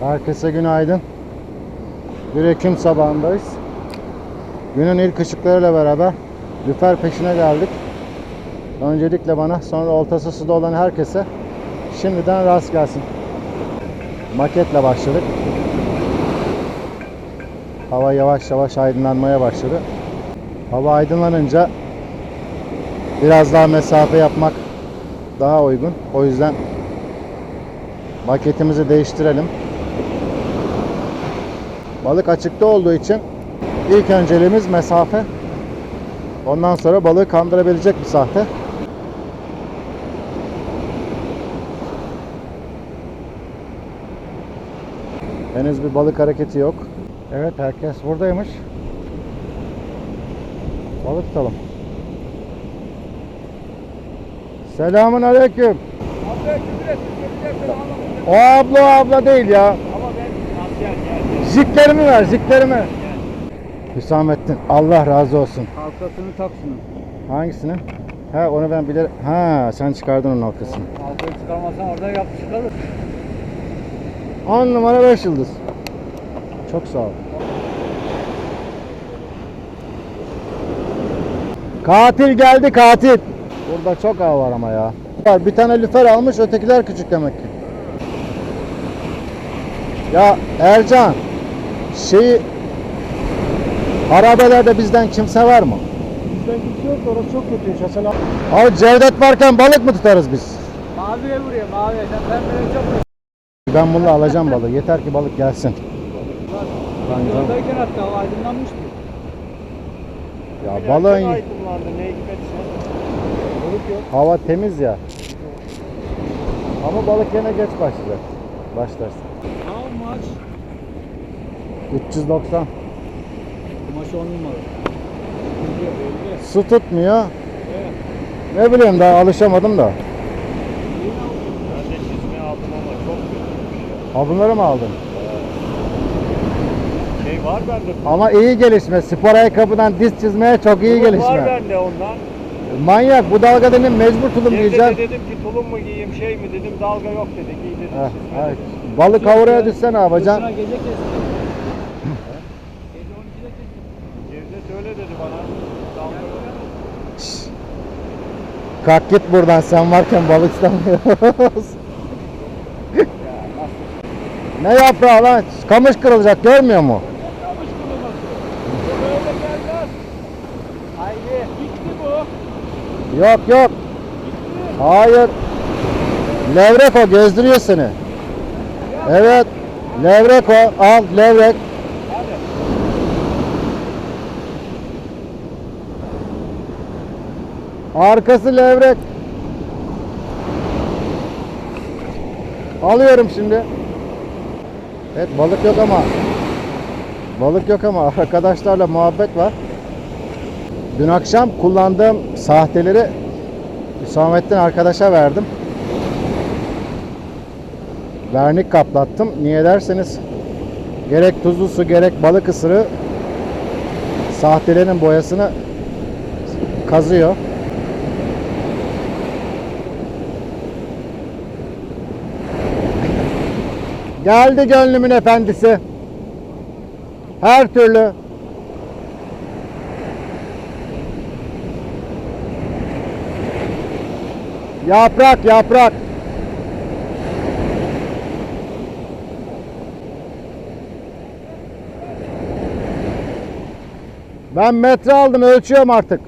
Herkese günaydın. Bir Ekim sabahındayız. Günün ilk ışıklarıyla beraber lüfer peşine geldik. Öncelikle bana, sonra oltası suda olan herkese şimdiden rast gelsin. Maketle başladık. Hava yavaş yavaş aydınlanmaya başladı. Hava aydınlanınca biraz daha mesafe yapmak daha uygun. O yüzden maketimizi değiştirelim. Balık açıkta olduğu için ilk önceliğimiz mesafe. Ondan sonra balığı kandırabilecek bir sahte. Henüz bir balık hareketi yok. Evet herkes buradaymış. Balık tutalım. Selamun aleyküm. O abla o abla değil ya. Ama ben asker geldim. Ziklerimi ver ziklerimi. Hüsamettin Allah razı olsun. Halkasını tak şunu. Hangisini? Ha onu ben bilirim. Ha sen çıkardın onun halkasını. Halkayı çıkarmazsan orada yapışık kalır. 10 numara 5 yıldız. Çok sağ ol. Katil geldi katil. Burada çok av var ama ya. Bir tane lüfer almış ötekiler küçük demek ki. Ya Ercan şeyi harabelerde bizden kimse var mı? Bizden kimse yok orası çok kötü. Şasal Abi Cevdet varken balık mı tutarız biz? Maviye vuruyor maviye. Sen ben böyle çok Ben bunu alacağım balığı. Yeter ki balık gelsin. Yoldayken hatta hava aydınlanmıştı. Ya balığın aydınlandı ne hikmetse. Balık yok. hava temiz ya. Ama balık yine geç başlayacak. Başlarsın. How much? 390. Kumaşı 10 numara. Su tutmuyor. Evet. Ne bileyim daha alışamadım da. Ben de çizme aldım ama çok kötü. Ha bunları mı aldın? Şey var bende. Ama iyi gelişme. Spor ayakkabıdan diz çizmeye çok iyi Tulum gelişme. Var bende ondan. Manyak bu dalga dedim mecbur tulum Evde de giyeceğim. dedim ki tulum mu giyeyim şey mi dedim dalga yok dedi giy dedim. Heh, çizme heh. Balık havuruya düşse ne yapacaksın? Gece kestim. Gece 12'de kestim. Cevdet öyle dedi bana. Dalga yok. Kalk git buradan sen varken balık tutamıyoruz. ne yaprağı lan? Kamış kırılacak görmüyor mu? Yok yok. Hayır. Levrek o gezdiriyor seni. Evet. Levrek o. Al levrek. Hadi. Arkası levrek. Alıyorum şimdi. Evet balık yok ama. Balık yok ama arkadaşlarla muhabbet var. Dün akşam kullandığım sahteleri Hüsamettin arkadaşa verdim. Vernik kaplattım. Niye derseniz gerek tuzlu su gerek balık ısırığı sahtelerin boyasını kazıyor. Geldi gönlümün efendisi. Her türlü. Yaprak yaprak. Ben metre aldım ölçüyorum artık.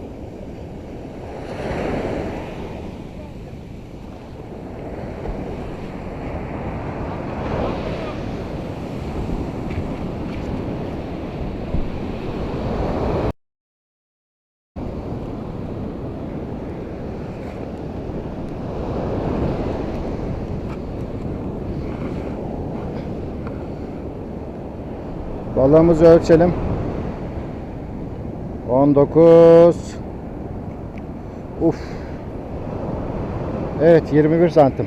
Balığımızı ölçelim. 19 Uf. Evet 21 santim.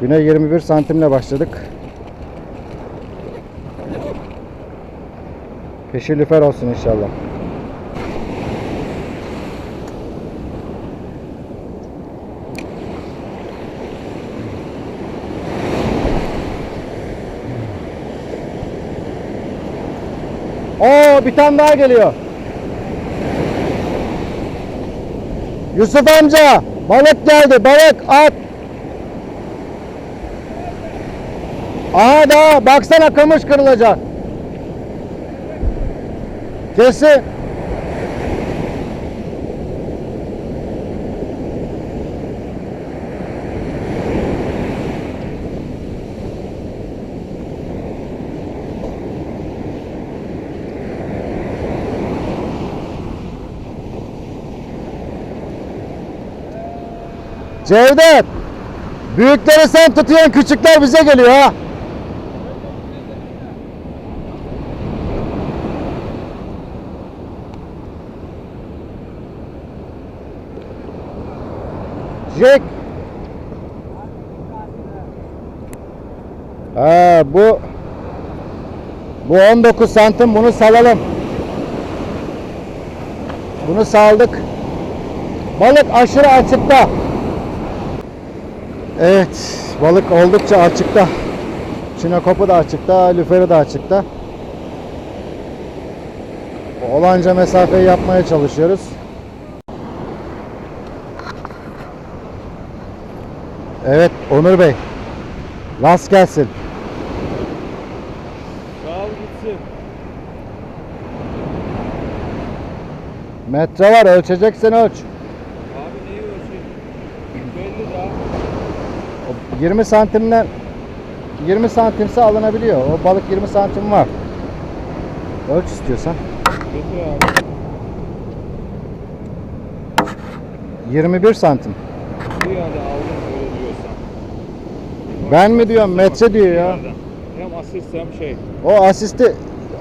Güne 21 santimle başladık. Peşi lüfer olsun inşallah. Bir tane daha geliyor. Yusuf amca balık geldi balık at. Aha da baksana kamış kırılacak. Kesin. Cevdet. Büyükleri sen tutuyorsun, küçükler bize geliyor ha. Jack. Ha, bu bu 19 santim bunu salalım. Bunu saldık. Balık aşırı açıkta. Evet, balık oldukça açıkta. Çinekopu da açıkta, lüferi de açıkta. Olanca mesafeyi yapmaya çalışıyoruz. Evet, Onur Bey. Rast gelsin. Sağ ol gitsin. Metre var, ölçeceksen ölç. Abi neyi ölçeyim? Belli daha. O 20 santimden 20 santimse alınabiliyor. O balık 20 santim var. Ölç istiyorsan. Getir abi. 21 santim. Ben mi diyorum metre diyor ya. Hem asist hem şey. O asisti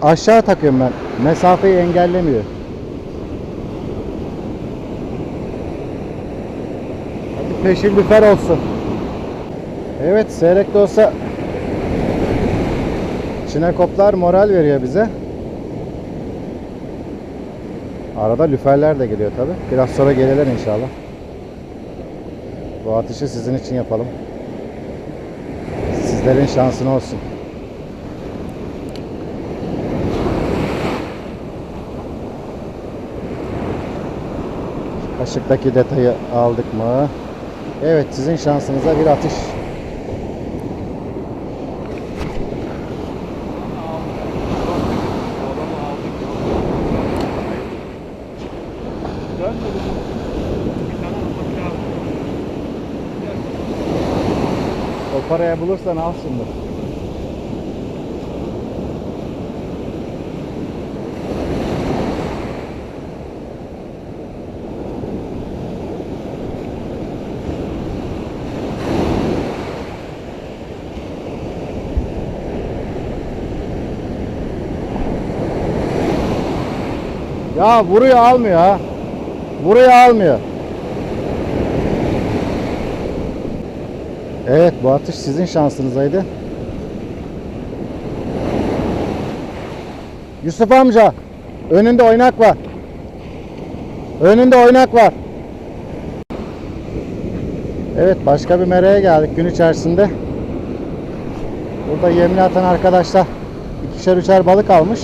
aşağı takıyorum ben. Mesafeyi engellemiyor. Hadi peşin lüfer olsun. Evet seyrek de olsa Çinekoplar moral veriyor bize. Arada lüferler de geliyor tabi. Biraz sonra gelirler inşallah. Bu atışı sizin için yapalım. Sizlerin şansına olsun. Kaşıktaki detayı aldık mı? Evet sizin şansınıza bir atış. Adamı aldık. Dön dedim. Bir tane almak lazım. O paraya bulursan al şimdi. Ya vuruyor almıyor ha. Vuruyor almıyor. Evet bu atış sizin şansınızaydı. Yusuf amca önünde oynak var. Önünde oynak var. Evet başka bir meraya geldik gün içerisinde. Burada yemini atan arkadaşlar ikişer üçer balık almış.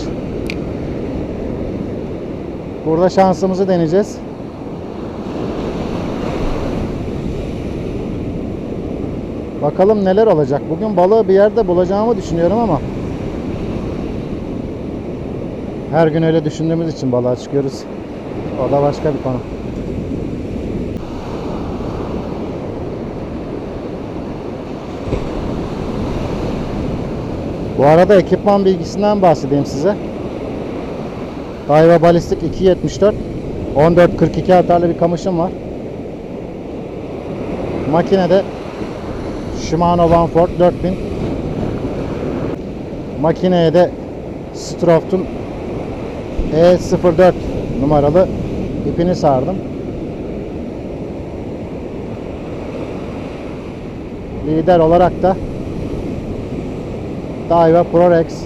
Burada şansımızı deneyeceğiz. Bakalım neler olacak. Bugün balığı bir yerde bulacağımı düşünüyorum ama her gün öyle düşündüğümüz için balığa çıkıyoruz. O da başka bir konu. Bu arada ekipman bilgisinden bahsedeyim size. Daiwa Balistik 274 1442 atarlı bir kamışım var. Makinede Shimano Vanford 4000 Makineye de Stroft'un E04 numaralı ipini sardım. Lider olarak da Daiwa ProRex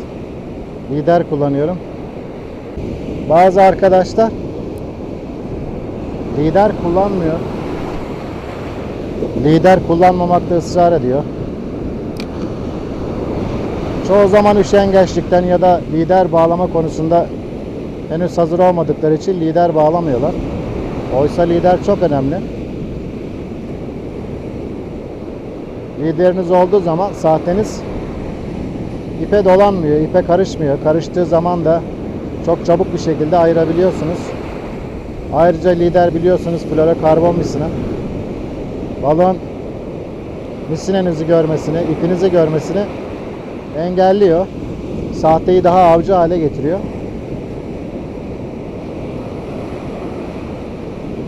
lider kullanıyorum. Bazı arkadaşlar lider kullanmıyor. Lider kullanmamakta ısrar ediyor. Çoğu zaman üşengeçlikten ya da lider bağlama konusunda henüz hazır olmadıkları için lider bağlamıyorlar. Oysa lider çok önemli. Lideriniz olduğu zaman sahteniz ipe dolanmıyor, ipe karışmıyor. Karıştığı zaman da çok çabuk bir şekilde ayırabiliyorsunuz. Ayrıca lider biliyorsunuz florokarbon misina. Balon misinenizi görmesini, ipinizi görmesini engelliyor. Sahteyi daha avcı hale getiriyor.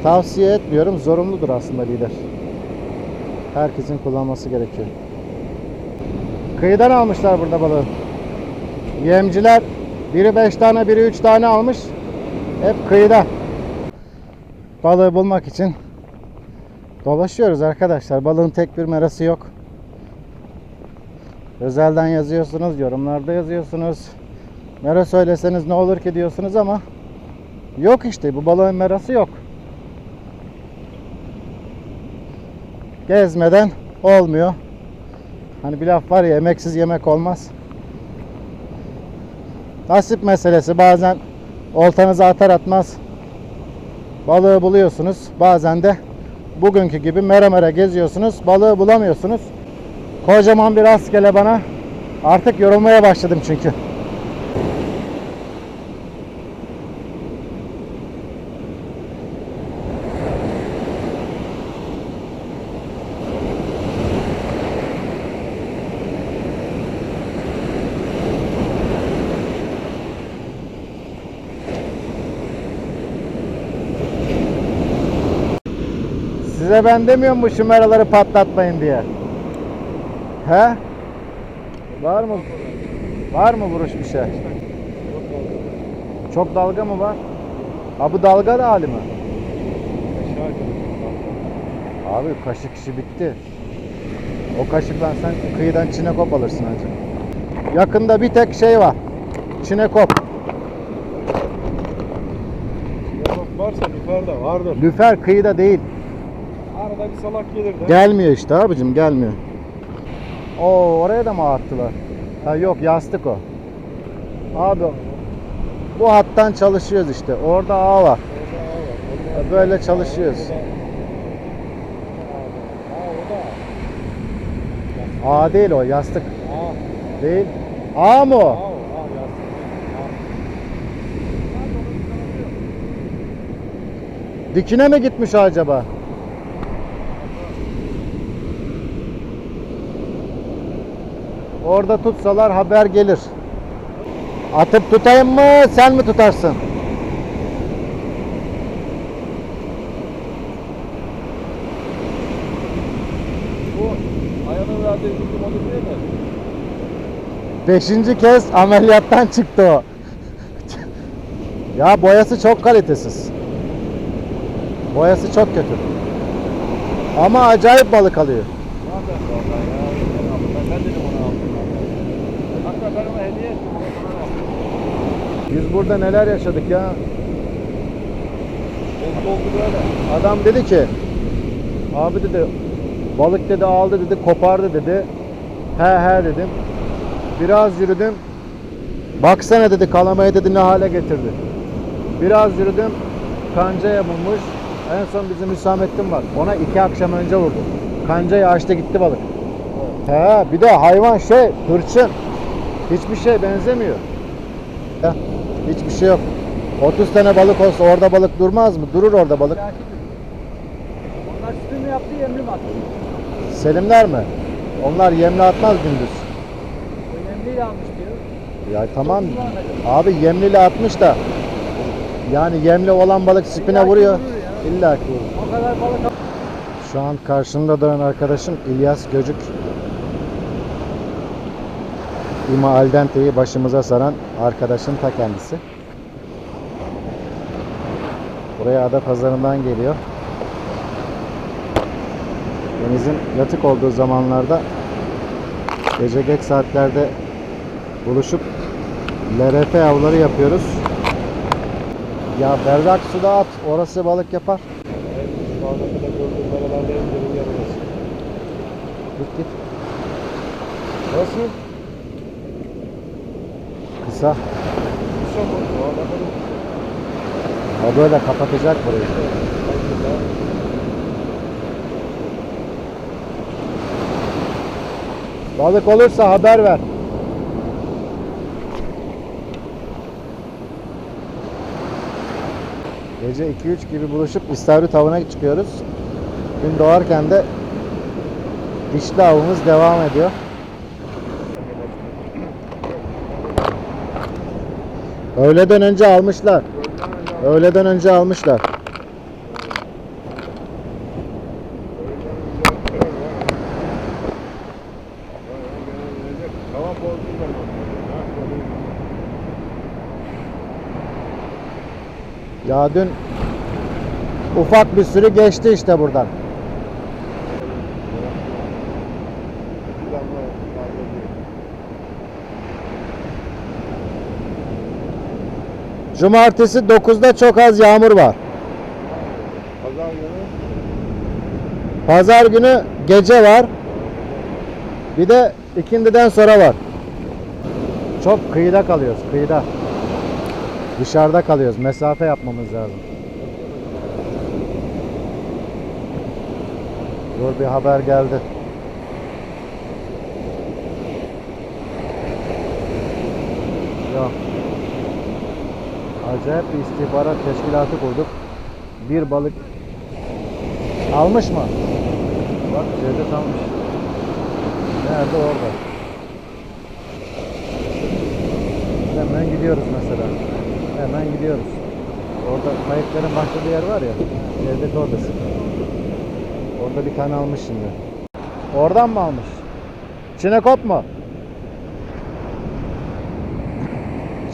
Tavsiye etmiyorum. Zorunludur aslında lider. Herkesin kullanması gerekiyor. Kıyıdan almışlar burada balığı. Yemciler biri 5 tane biri 3 tane almış. Hep kıyıda. Balığı bulmak için dolaşıyoruz arkadaşlar. Balığın tek bir merası yok. Özelden yazıyorsunuz, yorumlarda yazıyorsunuz. Mera söyleseniz ne olur ki diyorsunuz ama yok işte bu balığın merası yok. Gezmeden olmuyor. Hani bir laf var ya emeksiz yemek olmaz. Nasip meselesi bazen oltanızı atar atmaz balığı buluyorsunuz. Bazen de bugünkü gibi mere mere geziyorsunuz. Balığı bulamıyorsunuz. Kocaman bir rastgele bana artık yorulmaya başladım çünkü. Size ben demiyorum mu şu meraları patlatmayın diye. He? Var mı? Var mı vuruş bir şey? Çok dalga mı var? Ha bu dalga da hali mi? Abi kaşık işi bitti. O kaşıkla sen kıyıdan çinekop alırsın hacı. Yakında bir tek şey var. Çinekop. Yok varsa yukarıda vardır. Lüfer kıyıda değil. Bir salak gelir. Gelmiyor işte abicim gelmiyor. Oo oraya da mı attılar? Ha yok yastık o. Abi bu hattan çalışıyoruz işte. Orada ağ var. Böyle çalışıyoruz. Ağ değil o yastık. Değil. Ağ mı o? Dikine mi gitmiş acaba? Orada tutsalar haber gelir. Atıp tutayım mı sen mi tutarsın? Bu ayağına verdiği bir balık değil mi? Beşinci kez ameliyattan çıktı o. ya boyası çok kalitesiz. Boyası çok kötü. Ama acayip balık alıyor. Nereden bu adam ya? Ben aldım. Ben, ben dedim ona aldım. Hatta ben ona hediye ettim. ona bana aldım. Biz burada neler yaşadık ya. Adam dedi ki abi dedi balık dedi aldı dedi kopardı dedi. He he dedim. Biraz yürüdüm. Baksana dedi kalamayı dedi ne hale getirdi. Biraz yürüdüm. Kancaya bulmuş. En son bizim Hüsamettin var. Ona iki akşam önce vurdu. Kancayı açtı gitti balık. He bir de hayvan şey hırçın. Hiçbir şey benzemiyor. Ya, hiçbir şey yok. 30 tane balık olsa orada balık durmaz mı? Durur orada balık. Onlar sütü mü yaptı, yemli mi attı? Selimler mi? Onlar yemli atmaz gündüz. Yemliyle almış diyor. Ya tamam. Abi yemliyle atmış da. Yani yemli olan balık spine vuruyor. İlla ki. O kadar balık al- Şu an karşımda duran arkadaşım İlyas Göcük. İma Aldente'yi başımıza saran arkadaşın ta kendisi. Buraya ada pazarından geliyor. Denizin yatık olduğu zamanlarda gece geç saatlerde buluşup LRF avları yapıyoruz. Ya berrak suda at, orası balık yapar. Şu ana kadar gördüğüm meralarda en derin yer orası. Git git. Nasıl? Bakalım. O böyle kapatacak burayı. Balık olursa haber ver. Gece 2-3 gibi buluşup istavrit avına çıkıyoruz. Gün doğarken de dişli avımız devam ediyor. Öğleden önce almışlar. Öğleden önce almışlar. Ya dün ufak bir sürü geçti işte buradan. Cumartesi 9'da çok az yağmur var. Pazar günü Pazar günü gece var. Bir de ikindiden sonra var. Çok kıyıda kalıyoruz, kıyıda. Dışarıda kalıyoruz. Mesafe yapmamız lazım. Dur bir haber geldi. Yok. Acayip bir istihbarat teşkilatı kurduk. Bir balık almış mı? Bak Cevdet almış. Nerede orada? Hemen gidiyoruz mesela. Hemen gidiyoruz. Orada kayıkların başladığı yer var ya. Cevdet oradası. Orada bir tane almış şimdi. Oradan mı almış? Çinekop mu?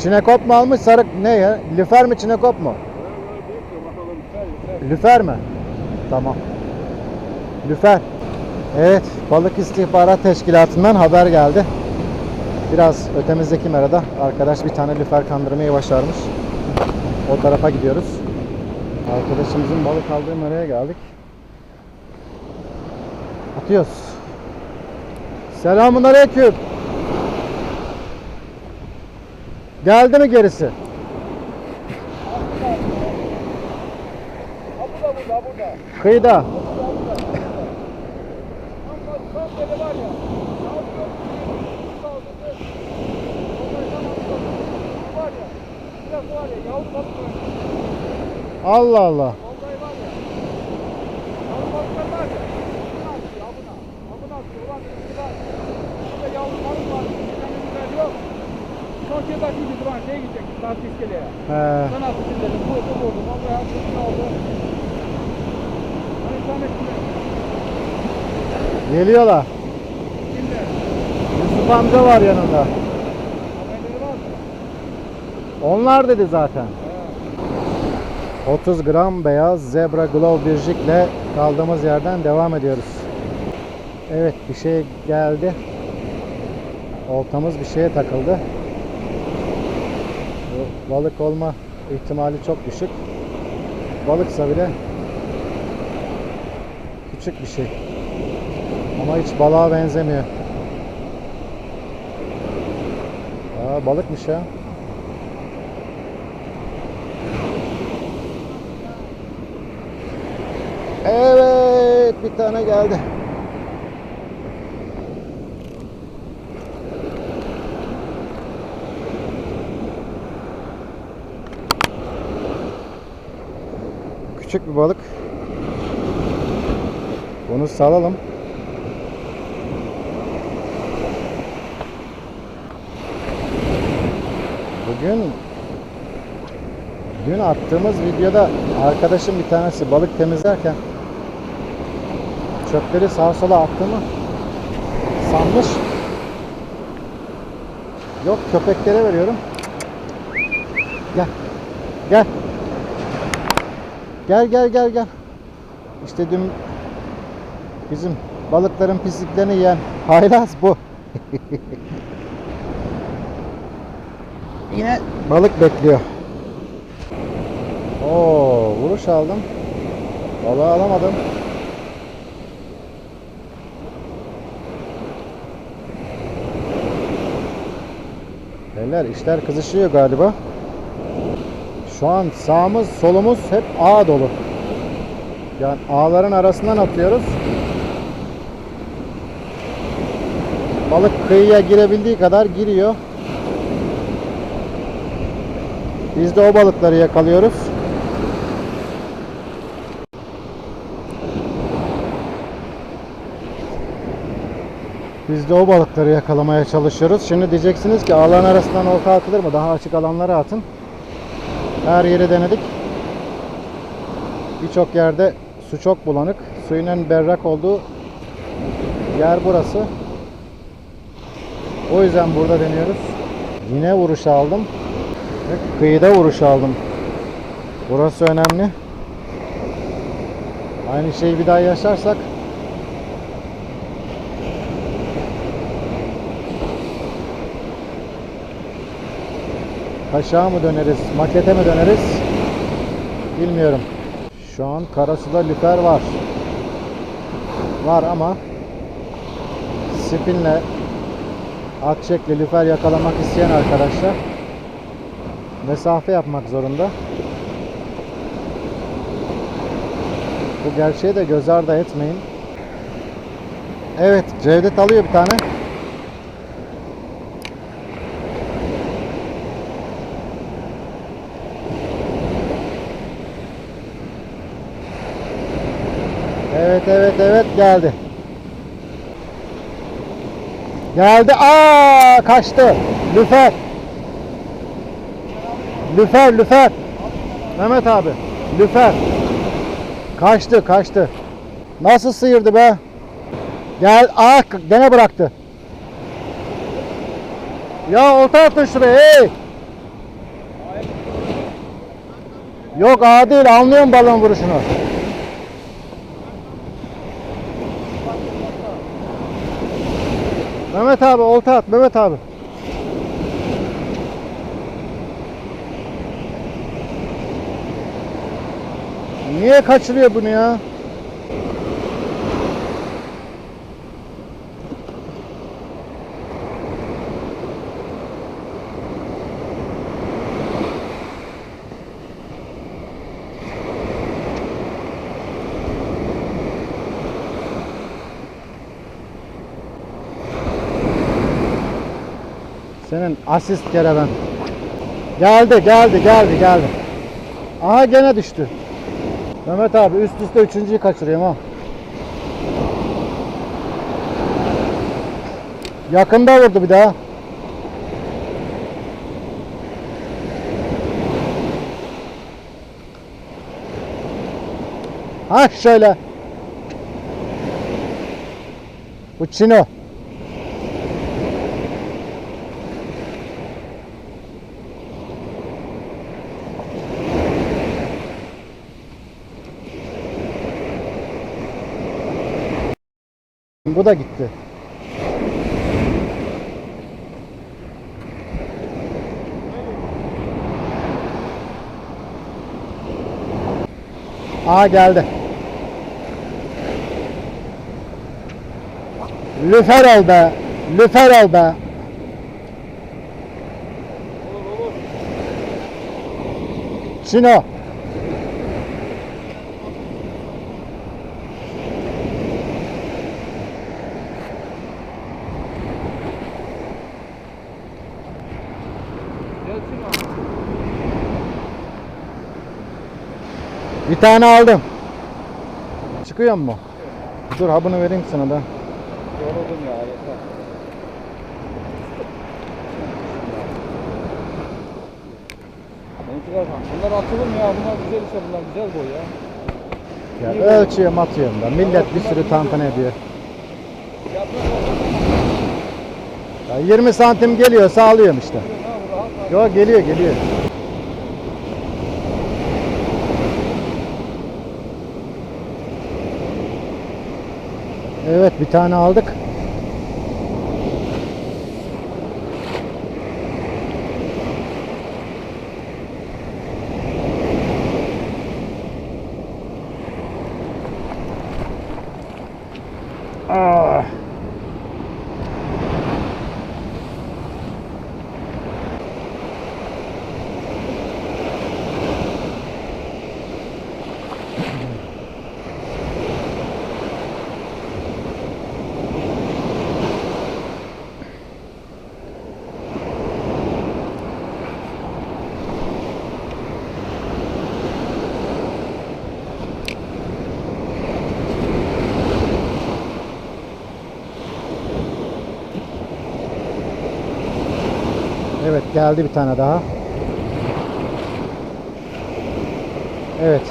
Çinekop mu almış sarık ne ya? Lüfer mi çinekop mu? Lüfer mi? Tamam. Lüfer. Evet, Balık İstihbarat Teşkilatı'ndan haber geldi. Biraz ötemizdeki merada arkadaş bir tane lüfer kandırmayı başarmış. O tarafa gidiyoruz. Arkadaşımızın balık aldığı meraya geldik. Atıyoruz. Selamun aleyküm. Geldi mi gerisi? Ha burada burada burada. Kıyıda. Tam bak tam böyle var ya. Var ya. Biraz var ya. Yavru balık var. Allah Allah. Vallahi var ya. Yavru balıklar var ya. Bunu atıyor. Abuna. Abuna atıyor. Ulan bir var. Burada yavru balık var. Bir tane güzel yok. Kez atayım dedi bana. Şeye gidecek. Saat iskeleye. He. Atayım dedim. Vurdu vurdu. Vallahi oldu. Hani Geliyorlar. Kimler? Yusuf amca var yanında. Haberleri var mı? Onlar dedi zaten. Ha. 30 gram beyaz zebra glove birjikle kaldığımız yerden devam ediyoruz. Evet bir şey geldi. Oltamız bir şeye takıldı. Balık olma ihtimali çok düşük. Balıksa bile küçük bir şey. Ama hiç balığa benzemiyor. Aa, balıkmış ya. Evet bir tane geldi. Küçük bir balık. Bunu salalım. Bugün dün attığımız videoda arkadaşım bir tanesi balık temizlerken çöpleri sağa sola attığımı sanmış. Yok köpeklere veriyorum. Gel. Gel. Gel gel gel gel. İşte dün bizim balıkların pisliklerini yiyen haylaz bu. Yine balık bekliyor. Oo, vuruş aldım. Balığı alamadım. Beyler işler kızışıyor galiba. Şu an sağımız solumuz hep ağ dolu. Yani ağların arasından atıyoruz. Balık kıyıya girebildiği kadar giriyor. Biz de o balıkları yakalıyoruz. Biz de o balıkları yakalamaya çalışıyoruz. Şimdi diyeceksiniz ki ağların arasından olta atılır mı? Daha açık alanlara atın. Her yeri denedik. Birçok yerde su çok bulanık. Suyun en berrak olduğu yer burası. O yüzden burada deniyoruz. Yine vuruş aldım. Ve kıyıda vuruş aldım. Burası önemli. Aynı şeyi bir daha yaşarsak Kaşağa mı döneriz, makete mi döneriz? Bilmiyorum. Şu an karasuda lüfer var. Var ama spinle at şekli lüfer yakalamak isteyen arkadaşlar mesafe yapmak zorunda. Bu gerçeği de göz ardı etmeyin. Evet, Cevdet alıyor bir tane. Evet evet geldi. Geldi. Aa kaçtı. Lüfer. Lüfer lüfer. Mehmet abi. Lüfer. Kaçtı kaçtı. Nasıl sıyırdı be? Gel. Aa gene bıraktı. Ya olta atın şuraya. Hey. Yok ağa değil. Anlıyorum balon vuruşunu. Mehmet abi olta at Mehmet abi. Niye kaçırıyor bunu ya? Senin asist kereven. Geldi, geldi, geldi, geldi. Aha gene düştü. Mehmet abi üst üste üçüncüyü kaçırıyorum ha. Yakında vurdu bir daha. Ha şöyle. Bu Çino. Bu da gitti. Aa geldi. Lüfer ol be. Lüfer ol be. Çino. Bir tane aldım. Çıkıyor mu? Dur habını vereyim sana da. Yoruldum ya yeter. Bunlar atılır mı ya? Bunlar güzel işte bunlar güzel boy ya. Ya İyi ölçüyorum atıyorum da. Millet bir sürü tantana ediyor. Ya 20 santim geliyor sağlıyorum işte. Ha bu rahat rahat. Yo geliyor geliyor. Evet bir tane aldık. Ah. Evet geldi bir tane daha. Evet.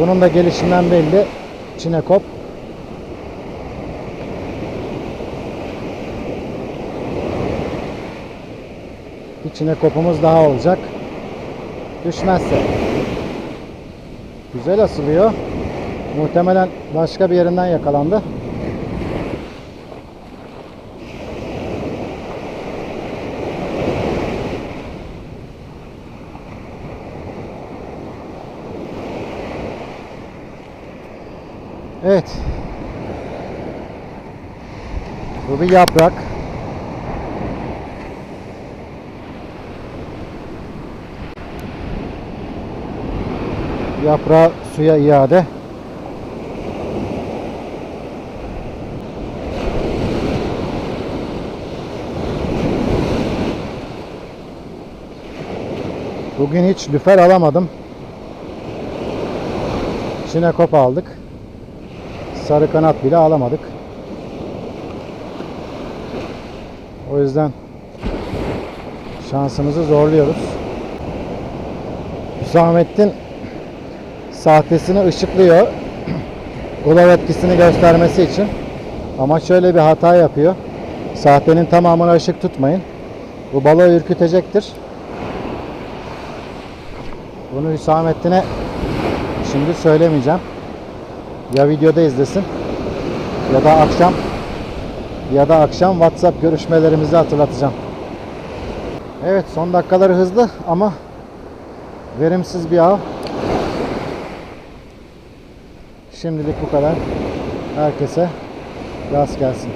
Bunun da gelişinden belli. Çinekop. Bir çinekopumuz daha olacak. Düşmezse. Güzel asılıyor. Muhtemelen başka bir yerinden yakalandı. Evet. Bu bir yaprak. Yaprağı suya iade. Bugün hiç lüfer alamadım. Çinekop aldık. Sarı kanat bile alamadık. O yüzden şansımızı zorluyoruz. Hüsamettin sahtesini ışıklıyor. Glow etkisini göstermesi için. Ama şöyle bir hata yapıyor. Sahtenin tamamına ışık tutmayın. Bu balığı ürkütecektir. Bunu Hüsamettin'e şimdi söylemeyeceğim. Ya videoda izlesin ya da akşam ya da akşam WhatsApp görüşmelerimizi hatırlatacağım. Evet son dakikaları hızlı ama verimsiz bir av. Şimdilik bu kadar. Herkese rast gelsin.